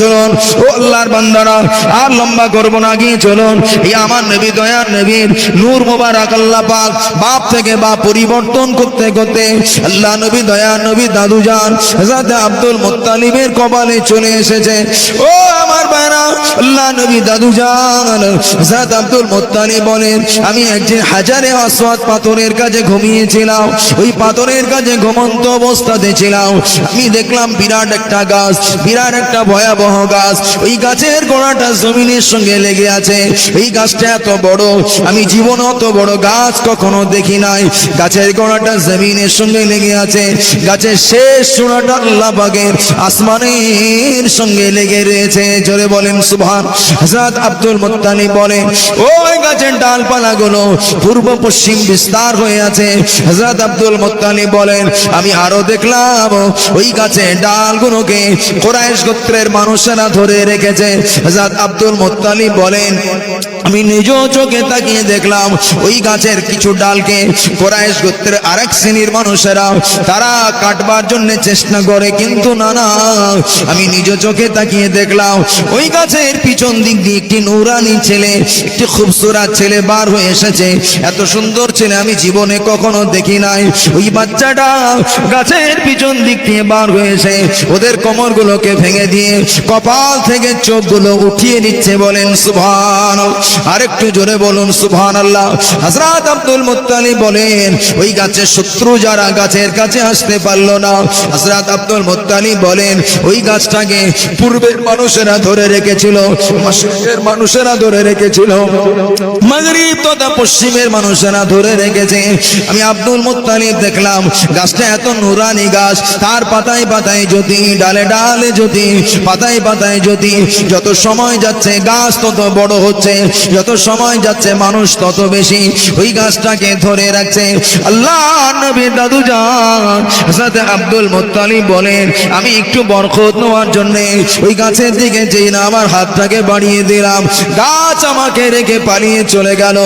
চলুন। ও আল্লাহর বান্দারা, আর লম্বা করব না, গিয়ে চলুন। আমার নবী, দয়ার নবীর নূর মোবারক আল্লাহ পাক বাপ থেকে বাপ পরিবর্তন করতে করতে আল্লাহ নবী, দয়ার নবী, দাদু যান আব্দুল মুত্তালিবের কপালে চলে এসেছে। ও আমার বায়না আল্লাহ নবী, দাদু যান আব্দুল মুত্তালিব বলেন, আমি একদিন হাজারে আসওয়াদ পাথরের কাছে ঘুমিয়েছিলাম। ওই পাথরের কাছে ঘুমন্ত অবস্থাতে ছিলাম। আমি দেখলাম বিরাট একটা গাছ, বিরাট একটা ভয়াবহ গাছ। ওই গাছের গোড়াটা জমিনের সঙ্গে লেগে আছে। এই গাছটা এত বড়, আমি জীবন অত বড় গাছ কখনো দেখি নাই। গাছের গোড়াটা জমিনের সঙ্গে লেগে আছে। গাছের শেষ চূড়াটা আল্লাহ পাকের আসমানের সঙ্গে লেগে রয়েছে। জোরে বলেন, সুবহান। হযরত আব্দুল মুত্তালিব বলে ওই গাছের ডালপালাগুলো পূর্ব পশ্চিম বিস্তার হয়ে আছে। হযরত আব্দুল মুত্তালিব বলেন, আমি আরও দেখলাম, ওই গাছের ডালগুলোকে কোরাইশ গোত্রের মানুষেরা ধরে রেখেছে। আব্দুল মুত্তালিব বলেন, আমি নিজ চোখে তাকিয়ে দেখলাম ওই গাছের কিছু ডালকে কোরাইশ গোত্রের আরেক শ্রেণির মানুষেরা, তারা কাটবার জন্য চেষ্টা করে, কিন্তু না না। আমি নিজ চোখে তাকিয়ে দেখলাম ওই গাছের পিছন দিক দিয়ে একটি নুরানি ছেলে, একটি খুবসুরাত ছেলে বার হয়ে এসেছে। এত সুন্দর ছেলে আমি জীবনে কখনো দেখি নাই। ওই বাচ্চাটা গাছের পিছন দিক দিয়ে বার হয়েছে ওদের কোমরগুলোকে ভেঙে দিয়ে কপাল থেকে চোখগুলো উঠিয়ে নিচ্ছে বলেন সুবহান আরেকটু জোরে বলুন সুবহান আল্লাহ হযরত আব্দুল মুত্তালিব বলেন, ওই গাছের শত্রু যারা গাছের কাছে আসতে পারল না। হযরত আব্দুল মুত্তালিব বলেন, ওই গাছটাকে পূর্বের মানুষেরা ধরে রেখেছিল মানুষেরা ধরে রেখেছিল। মাগরিব তথা পশ্চিমের মানুষেরা ধরে রেখেছে। আমি আব্দুল মুত্তালিব দেখলাম, গাছটা এত নুরানি গাছ, তার পাতায় পাতায় যদি ডালে ডালে যদি পাতায় পাতায় যদি যত সময় যাচ্ছে গাছ তত বড় হচ্ছে, যত সময় যাচ্ছে মানুষ তত বেশি, ওই গাছটাকে ধরে রাখছে। আল্লাহ নবী দাদু যান আব্দুল মুত্তালিব বলেন, আমি একটু বরকত নেওয়ার জন্য ওই গাছের দিকে যেই না আমার হাতটাকে বাড়িয়ে দিলাম। গাছ আমাকে রেখে পালিয়ে চলে গেল,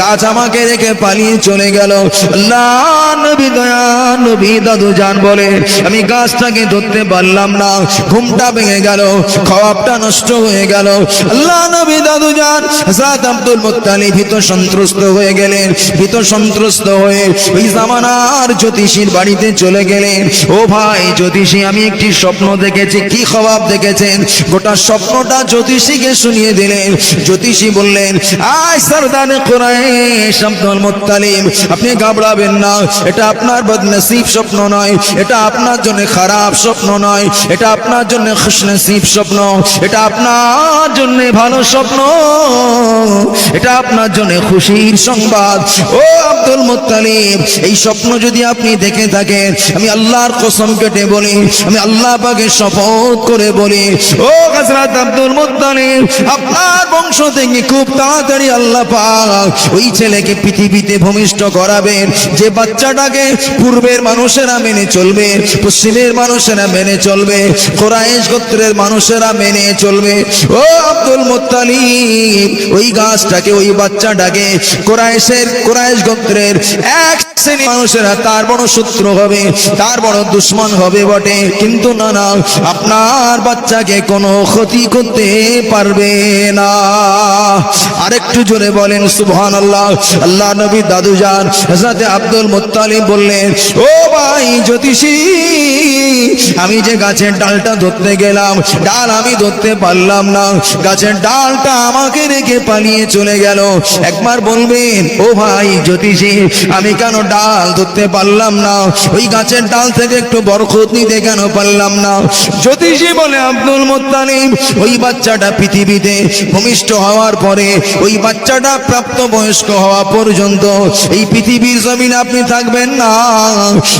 গাছ আমাকে রেখে পালিয়ে চলে গেল। আল্লাহ নবী দাদু জান বলে আমি গাছটাকে ধরতে পারলাম না, ঘুমটা ভেঙে গেল খাওয়াবটা নষ্ট হয়ে গেল। আল্লাহ নবী দাদু যান আব্দুল ভীত সন্ত্রস্ত হয়ে গেলেন, ভীত সন্ত্রস্ত হয়ে ওই জামানার জ্যোতিষীর বাড়িতে চলে গেলেন। ও ভাই, জ্যোতিষী, আমি একটি স্বপ্ন দেখেছি, কি খবর দেখেছেন? গোটা স্বপ্নটা জ্যোতিষীকে শুনিয়ে দিলেন। জ্যোতিষী বললেন, আয় সরদার আপনি ঘাবড়াবেন না, এটা আপনার বদনসিব স্বপ্ন নয়, এটা আপনার জন্য খারাপ স্বপ্ন নয়, এটা আপনার জন্য খুশনসিব স্বপ্ন এটা আপনার জন্য ভালো স্বপ্ন। এটা আপনার জন্য খুশির সংবাদ। ও আব্দুল মুত্তালিব, এই স্বপ্ন যদি আপনি দেখে থাকেন, আমি আল্লাহর কসম কেটে বলি, আমি আল্লাহ পাকে শপথ করে বলি। ও হযরত আব্দুল মুত্তালিব, আপনার বংশ থেকে খুব তাড়াতাড়ি আল্লাহ পাক ওই ছেলেকে পৃথিবীতে ভূমিষ্ঠ করাবেন। যে বাচ্চাটাকে পূর্বের মানুষেরা মেনে চলবে, পশ্চিমের মানুষেরা মেনে চলবে, কোরাইশ গোত্রের মানুষেরা মেনে চলবে। ও আব্দুল মোত্তালি ওই গাছটাকে ওই বাচ্চাটাকে কোরআশের কোরআশ গোত্রের এক শ্রেণি মানুষেরা তার বড় শত্রু হবে, তার বড় দুশ্মন হবে বটে। কিন্তু না না, আপনার বাচ্চাকে কোনো ক্ষতি করতে পারবে না। আরেকটু জোরে বলেন সুবহান আল্লাহ আল্লাহ নবী দাদু যান হাজরাতে আব্দুল মুত্তালিব বললেন, ও ভাই জ্যোতিষী, আমি যে গাছের ডালটা ধরতে গেলাম, ডাল আমি ধরতে পারলাম না। গাছের ডালটা আমাকে রেখে পালিয়ে চলে গেল। একবার বলবেন, ও ভাই জ্যোতিষী, আমি কেন ডাল ধরতে পারলাম না। ওই গাছের ডাল থেকে একটু বরকত নিতে কেন পারলাম না? জ্যোতিষী বলে আব্দুল মোত্তালিব, ওই বাচ্চাটা পৃথিবীতে ভূমিষ্ঠ হওয়ার পরে, ওই বাচ্চাটা প্রাপ্ত বয়স্ক হওয়া পর্যন্ত, এই পৃথিবীর জমিন আপনি থাকবেন না।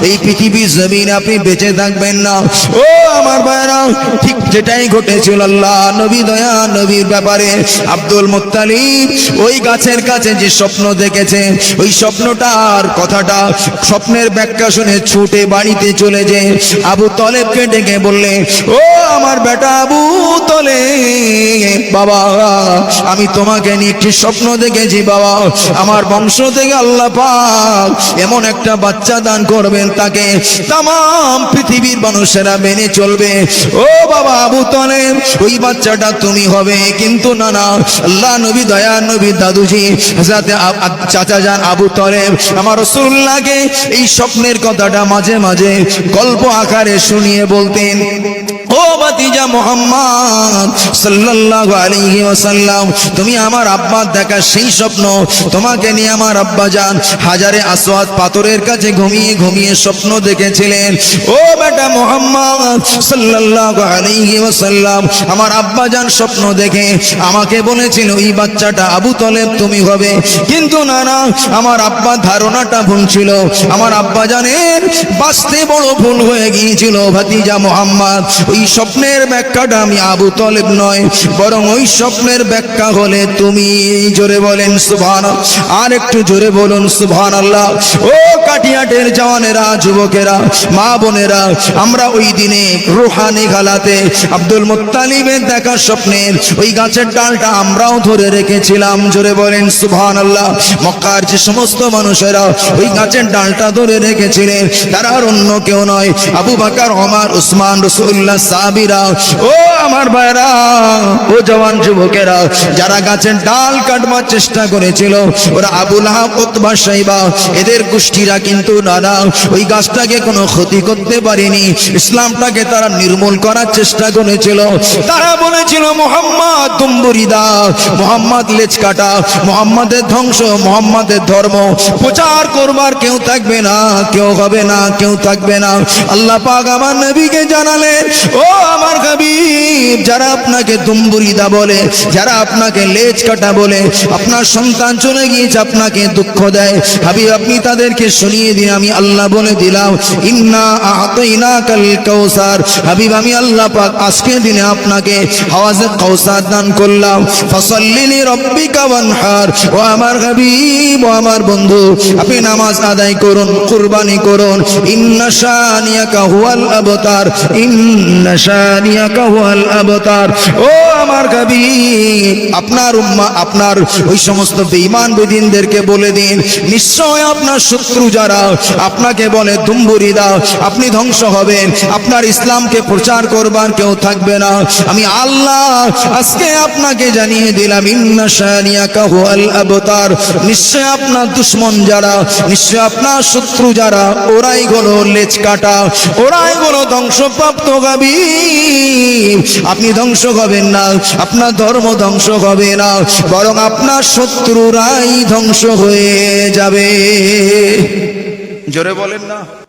এই পৃথিবীর জমিন আপনি বেঁচে থাকবেন না। ও আমার ভাইরা ঠিক যেটাই ঘটেছিল আল্লাহ, নবী দয়া, নবীর ব্যাপারে আব্দুল মুত্তালিব, ওই গাছের কাছে যে স্বপ্ন দেখেছে, ওই স্বপ্নটার কথা কথাটা স্বপ্নের ব্যাখ্যা শুনে ছুটে বাড়িতে চলে যে আবু তলেবকে ডেকে বললে, ও আমার বেটা আবু তলে বাবা, আমি তোমাকে নিয়ে একটি স্বপ্ন দেখেছি, বাবা। আমার বংশ থেকে আল্লাহ পাক এমন একটা বাচ্চা দান করবেন, তাকে তাম পৃথিবীর মানুষেরা মেনে চলবে। ও বাবা আবু তলেব, ওই বাচ্চাটা তুমি হবে কিন্তু না না। আল্লাহ নবী, দয়া নবী, দাদুজি যাতে চাচা যান আবু তলেব, আমার রসুল্লাহকে এই স্বপ্নের কথাটা মাঝে মাঝে গল্প আকারে শুনিয়ে বলতেন। ও বাতিজা মোহাম্মদ সাল্লাল্লাহু আলাইহি ওয়াসাল্লাম, তুমি আমার আব্বার দেখা সেই স্বপ্ন। তোমাকে নিয়ে আমার আব্বা যান, হাজারে আসওয়াদ পাথরের কাছে ঘুমিয়ে ঘুমিয়ে স্বপ্ন দেখেছিলেন। ও বেটা মোহাম্মদ সাল্লাল্লাহু আলাইহি ওয়াসাল্লাম, আমার আব্বা যান স্বপ্ন দেখে, আমাকে বলেছিল, এই বাচ্চাটা আবু তলেব, তুমি হবে। কিন্তু না না, আমার আব্বা ধারণাটা ভুল ছিল। আমার আব্বা জানেন বাঁচতে বড় ভুল হয়ে গিয়েছিল, ভাতিজা মোহাম্মদ। ওই স্বপ্নের ব্যাখ্যাটা আমি আবু তলেব নয়, বরং ওই স্বপ্নের ব্যাখ্যা হলে তুমি জোরে বলেন সুবহান আর একটু জোরে বলুন সুবহান আল্লাহ ও কাটিয়াটের জওয়ানেরা, যুবকেরা, মা বোনেরা, আমরা ওই দিনে রুহানি গালাতে আব্দুল মুত্তালিবের দেখা স্বপ্নের ওই গাছের ডালটা আমরাও ধরে রেখেছিলাম, জোরে বলেন সুবহান আল্লাহ মক্কার যে সমস্ত মানুষেরা ওই গাছের ডালটা ধরে রেখেছিলেন, তারা আর অন্য কেউ নয়, আবু বাকার, ওমর উসমান রসুল্লাহ সাবিরা ও আমার ভাইরা ও জওয়ান যুবকেরা, যারা গাছের ডাল কাটবার চেষ্টা করেছিল, ওরা আবুল উতবা সাইবা, এদের গোষ্ঠীরা কিন্তু দাদা ওই গাছটাকে কোনো ক্ষতি করতে পারেনি। ইসলামটাকে তারা নির্মূল করার চেষ্টা করেছিল। তারা বলেছিল, মোহাম্মদ তুম্বুরিদা মোহাম্মদ লেজ কাটা মোহাম্মদের ধ্বংস, মোহাম্মদের ধর্ম, প্রচার করবার কেউ থাকবে না, কেউ হবে না, কেউ থাকবে না। আল্লাহ পাক আমার নবীকে জানালেন, ও আমার হাবিব যারা আপনাকে তুম্বুরিদা বলে, যারা আপনাকে লেজ কাটা বলে, আপনার সন্তান চলে গিয়েছে, আপনাকে দুঃখ দেয়। হাবিব, আপনি তাদেরকে শুনিয়ে দিন, আমি আল্লাহ বলে দিলাম, ইন্না আতাইনা কাল কাউসার হাবিব, আমি আল্লাহ পাক আজকের দিনে আপনাকে হাওয়াজে কাউসার দান করলাম। ফসল্লিলি রব্বিকা ওয়ানহার। ও আমার হাবিব, ও আমার বন্ধু, আপনি নামাজ আদায় করুন, কুরবানি করুন। ইন্না শানিয়াকা হুয়াল আবতার। ইন্না শানিয়াকা হুয়াল আবতার। ও আমার হাবিব আপনার উম্মা, আপনার ওই সমস্ত বেদিনদেরকে বলে দিন, নিশ্চয় আপনার শত্রু যারা, আপনাকে বলে দাও, আপনি ধ্বংস হবেন, আপনার ইসলামকে প্রচার করবার কেউ থাকবে না। আমি আল্লাহ আজকে আপনাকে জানিয়ে দিলাম আবতার। নিশ্চয় আপনার দুশ্মন যারা, নিশ্চয় আপনার শত্রু যারা, ওরাই হলো লেজ কাটা ওরাই হলো ধ্বংসপ্রাপ্ত গাবি। আপনি ধ্বংস হবেন না, আপনার ধর্ম ধ্বংস হবে না, বরং আপনার শত্রুরাই ধ্বংস হয়ে যাবে। জোরে বলেন না।